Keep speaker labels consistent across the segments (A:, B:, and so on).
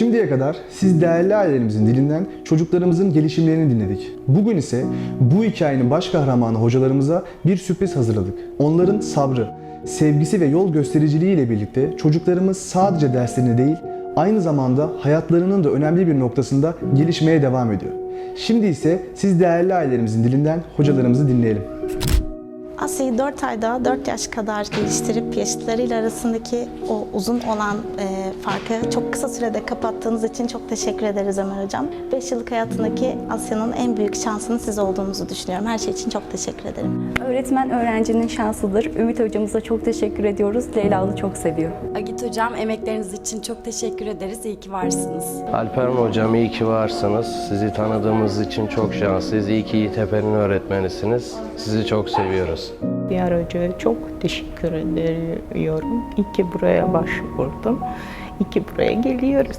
A: Şimdiye kadar siz değerli ailelerimizin dilinden çocuklarımızın gelişimlerini dinledik. Bugün ise bu hikayenin baş kahramanı hocalarımıza bir sürpriz hazırladık. Onların sabrı, sevgisi ve yol göstericiliği ile birlikte çocuklarımız sadece derslerini değil, aynı zamanda hayatlarının da önemli bir noktasında gelişmeye devam ediyor. Şimdi ise siz değerli ailelerimizin dilinden hocalarımızı dinleyelim.
B: Asya'yı 4 ayda 4 yaş kadar geliştirip yaşıtlarıyla arasındaki o uzun olan e, farkı çok kısa sürede kapattığınız için çok teşekkür ederiz Ömer Hocam. 5 yıllık hayatındaki Asya'nın en büyük şansının siz olduğunuzu düşünüyorum. Her şey için çok teşekkür ederim.
C: Öğretmen öğrencinin şansıdır. Ümit hocamıza çok teşekkür ediyoruz. Leyla'lı çok seviyor.
D: Agit Hocam emekleriniz için çok teşekkür ederiz. İyi ki varsınız.
E: Alperm Hocam iyi ki varsınız. Sizi tanıdığımız için çok şanslıyız. İyi ki İTP'nin öğretmenisiniz. Sizi çok seviyoruz.
F: Diğer hocaya çok teşekkür ediyorum. İyi ki buraya başvurdum. İyi ki buraya geliyoruz.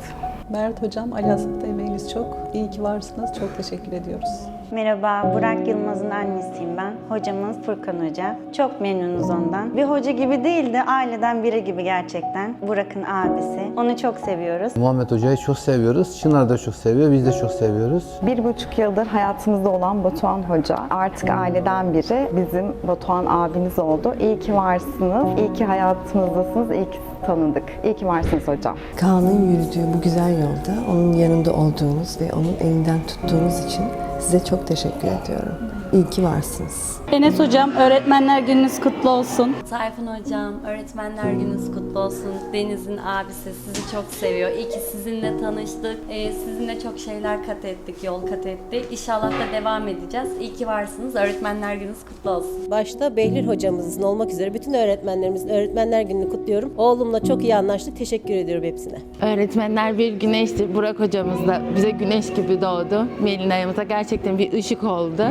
G: Mert Hocam, Hasat'ta emeğiniz çok. İyi ki varsınız. Çok teşekkür ediyoruz.
H: Merhaba, Burak Yılmaz'ın annesiyim ben. Hocamız Furkan Hoca. Çok memnunuz ondan. Bir hoca gibi değil de aileden biri gibi gerçekten. Burak'ın abisi. Onu çok seviyoruz.
I: Muhammed Hoca'yı çok seviyoruz. Çınar da çok seviyor, biz de çok seviyoruz.
J: Bir buçuk yıldır hayatımızda olan Batuhan Hoca. Artık aileden biri bizim Batuhan abimiz oldu. İyi ki varsınız, iyi ki hayatımızdasınız, iyi ki tanıdık. İyi ki varsınız hocam.
K: Kaan'ın yürüdüğü bu güzel yolda onun yanında olduğunuz ve onun elinden tuttuğunuz için size çok teşekkür ediyorum. İyi ki varsınız.
C: Enes hocam öğretmenler gününüz kutlu olsun.
D: Tayfun Hocam, öğretmenler gününüz kutlu olsun. Deniz'in abisi sizi çok seviyor. İyi ki sizinle tanıştık. Ee, sizinle çok şeyler kat ettik, yol kat ettik. İnşallah da devam edeceğiz. İyi ki varsınız. Öğretmenler gününüz kutlu olsun.
L: Başta Behlül hocamızın olmak üzere bütün öğretmenlerimizin öğretmenler gününü kutluyorum. Oğlumla çok iyi anlaştık. Teşekkür ediyorum hepsine.
M: Öğretmenler bir güneştir. Burak hocamız da bize güneş gibi doğdu. Melina'yımıza gerçekten bir ışık oldu.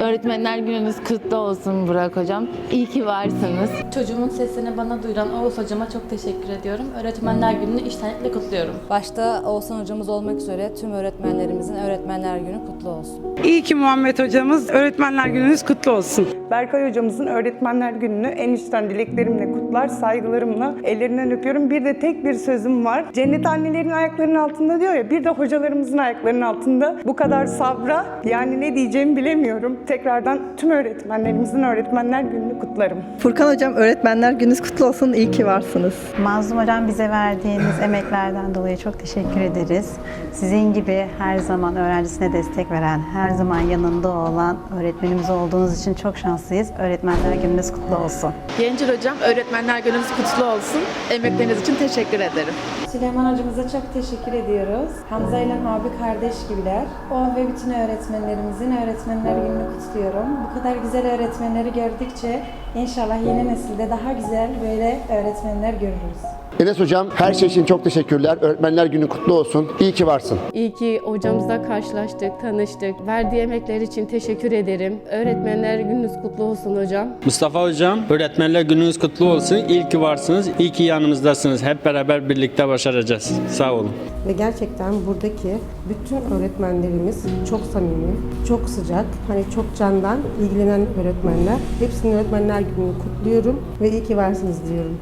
M: Öğretmenler gününüz kutlu olsun Burak hocam. İyi ki varsınız.
D: Çocuğumun sesini bana duyuran Oğuz hocama çok teşekkür ediyorum. Öğretmenler gününü içtenlikle kutluyorum.
G: Başta Oğuzhan Hocamız olmak üzere tüm öğretmenlerimizin Öğretmenler Günü kutlu olsun.
F: İyi ki Muhammed hocamız öğretmenler gününüz kutlu olsun.
J: Berkay hocamızın Öğretmenler Günü'nü en içten dileklerimle kutlar, saygılarımla ellerinden öpüyorum. Bir de tek bir sözüm var. Cennet annelerin ayaklarının altında diyor ya, bir de hocalarımızın ayaklarının altında. Bu kadar sabra, yani ne diyeceğimi bilemiyorum. Tekrardan tüm öğretmenlerimizin Öğretmenler Günü'nü kutlarım.
G: Furkan Hocam, Öğretmenler Gününüz kutlu olsun. İyi ki varsınız.
B: Mazlum Hocam bize verdiğiniz emeklerden dolayı çok teşekkür ederiz. Sizin gibi her zaman öğrencisine destek veren, her zaman yanında olan öğretmenimiz olduğunuz için çok şanslıyız. Öğretmenler gününüz kutlu olsun.
M: Gencil hocam öğretmenler gününüz kutlu olsun. Emekleriniz için teşekkür ederim.
G: Süleyman Hocamıza çok teşekkür ediyoruz. Hamza ile abi kardeş gibiler. O ve bütün öğretmenlerimizin Öğretmenler Günü'nü kutluyorum. Bu kadar güzel öğretmenleri gördükçe inşallah yeni nesilde daha güzel böyle öğretmenler görürüz.
N: Enes Hocam her şey için çok teşekkürler. Öğretmenler Günü kutlu olsun. İyi ki varsın.
M: İyi ki hocamızla karşılaştık, tanıştık. Verdiği emekler için teşekkür ederim. Öğretmenler gününüz kutlu olsun hocam.
E: Mustafa Hocam, öğretmenler gününüz kutlu olsun. İyi ki varsınız. İyi ki yanımızdasınız. Hep beraber birlikte başaracağız. Sağ olun.
K: Ve gerçekten buradaki bütün öğretmenlerimiz çok samimi, çok sıcak, hani çok candan ilgilenen öğretmenler. Hepsinin öğretmenler gününü kutluyorum ve iyi ki varsınız diyorum.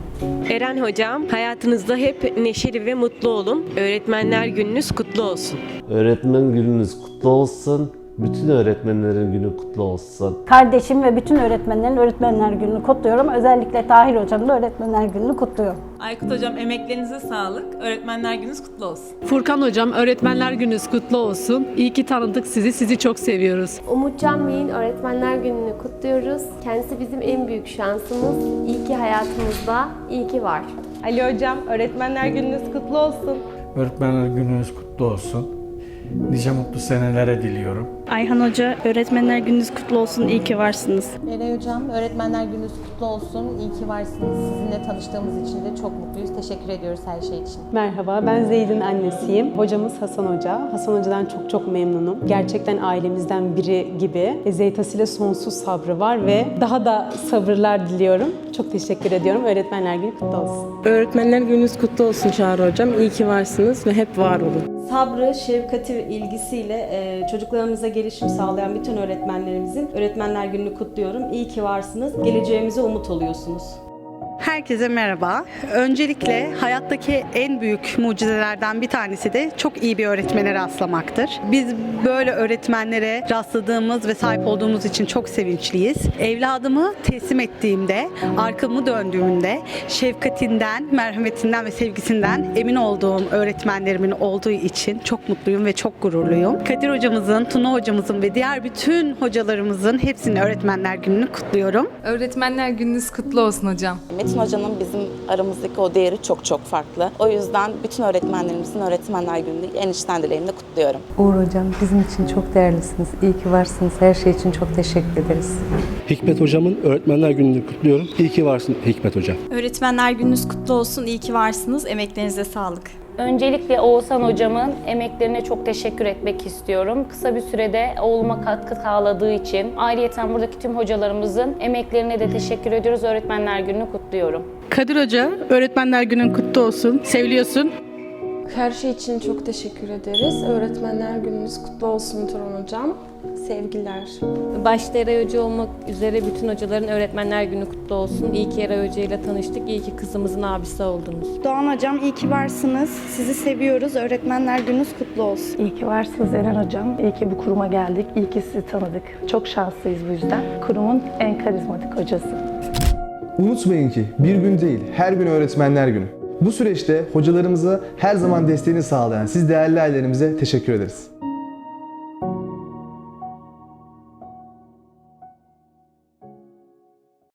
L: Eren Hocam, hayatınızda hep neşeli ve mutlu olun. Öğretmenler Gününüz kutlu olsun.
I: Öğretmen gününüz kutlu olsun. Bütün öğretmenlerin günü kutlu olsun.
C: Kardeşim ve bütün öğretmenlerin öğretmenler gününü kutluyorum. Özellikle Tahir hocam da öğretmenler gününü kutluyorum.
G: Aykut Hocam emeklerinize sağlık. Öğretmenler Gününüz kutlu olsun.
M: Furkan hocam öğretmenler gününüz kutlu olsun. İyi ki tanıdık sizi, sizi çok seviyoruz.
C: Umutcan Bey'in öğretmenler gününü kutluyoruz. Kendisi bizim en büyük şansımız. İyi ki hayatımızda, iyi ki var.
J: Ali Hocam, Öğretmenler Gününüz kutlu olsun.
I: Öğretmenler gününüz kutlu olsun. Nice mutlu senelere diliyorum.
C: Ayhan Hoca, öğretmenler gününüz kutlu olsun. İyi ki varsınız.
G: Eray Hocam, Öğretmenler Gününüz kutlu olsun. İyi ki varsınız. Sizinle tanıştığımız için de çok mutluyuz. Teşekkür ediyoruz her şey için.
F: Merhaba, ben Zeyd'in annesiyim. Hocamız Hasan Hoca. Hasan Hoca'dan çok çok memnunum. Gerçekten ailemizden biri gibi. E, Zeyd Asil'e sonsuz sabrı var ve daha da sabırlar diliyorum. Çok teşekkür ediyorum. Öğretmenler Günü kutlu olsun.
M: Öğretmenler gününüz kutlu olsun Çağrı hocam. İyi ki varsınız ve hep var olun.
G: Sabrı, şefkati ve ilgisiyle e, çocuklarımıza gelişim sağlayan bütün öğretmenlerimizin Öğretmenler Günü'nü kutluyorum. İyi ki varsınız. Geleceğimize umut oluyorsunuz.
F: Her
O: Herkese merhaba. Öncelikle hayattaki en büyük mucizelerden bir tanesi de çok iyi bir öğretmene rastlamaktır. Biz böyle öğretmenlere rastladığımız ve sahip olduğumuz için çok sevinçliyiz. Evladımı teslim ettiğimde, arkamı döndüğümde şefkatinden, merhametinden ve sevgisinden emin olduğum öğretmenlerimin olduğu için çok mutluyum ve çok gururluyum. Kadir hocamızın, Tuna hocamızın ve diğer bütün hocalarımızın hepsinin öğretmenler gününü kutluyorum.
P: Öğretmenler gününüz kutlu olsun hocam.
B: Metin Hoca'nın bizim aramızdaki o değeri çok çok farklı. O yüzden bütün öğretmenlerimizin Öğretmenler Günü'nü en içten dileğimle kutluyorum.
G: Uğur Hocam bizim için çok değerlisiniz. İyi ki varsınız. Her şey için çok teşekkür ederiz.
Q: Hikmet Hocam'ın Öğretmenler Günü'nü kutluyorum. İyi ki varsın Hikmet Hocam.
R: Öğretmenler gününüz kutlu olsun. İyi ki varsınız. Emeklerinize sağlık.
S: Öncelikle Oğuzhan hocamın emeklerine çok teşekkür etmek istiyorum. Kısa bir sürede oğluma katkı sağladığı için. Ayrıyeten buradaki tüm hocalarımızın emeklerine de teşekkür ediyoruz. Öğretmenler Günü'nü kutluyorum.
O: Kadir Hoca, Öğretmenler Günün kutlu olsun. Seviliyorsun.
T: Her şey için çok teşekkür ederiz. Öğretmenler gününüz kutlu olsun Turan Hocam. Sevgiler.
U: Başta Eray Hoca olmak üzere bütün hocaların Öğretmenler Günü kutlu olsun. İyi ki Eray Hoca ile tanıştık. İyi ki kızımızın abisi oldunuz.
V: Doğan Hocam iyi ki varsınız. Sizi seviyoruz. Öğretmenler gününüz kutlu olsun.
W: İyi ki varsınız Eren Hocam. İyi ki bu kuruma geldik. İyi ki sizi tanıdık. Çok şanslıyız bu yüzden. Kurumun en karizmatik hocası.
A: Unutmayın ki bir gün değil, her gün öğretmenler günü. Bu süreçte hocalarımıza her zaman desteğini sağlayan siz değerli ailelerimize teşekkür ederiz.